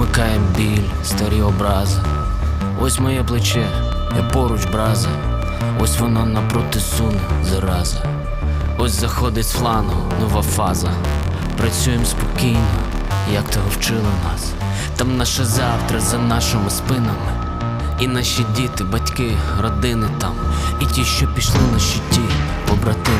Замикає біль, старі образи. Ось моє плече, я поруч браза. Ось воно напроти суне, зараза. Ось заходить з флангу нова фаза. Працюємо спокійно, як того вчили нас. Там наше завтра за нашими спинами. І наші діти, батьки, родини там, і ті, що пішли на щиті, побратими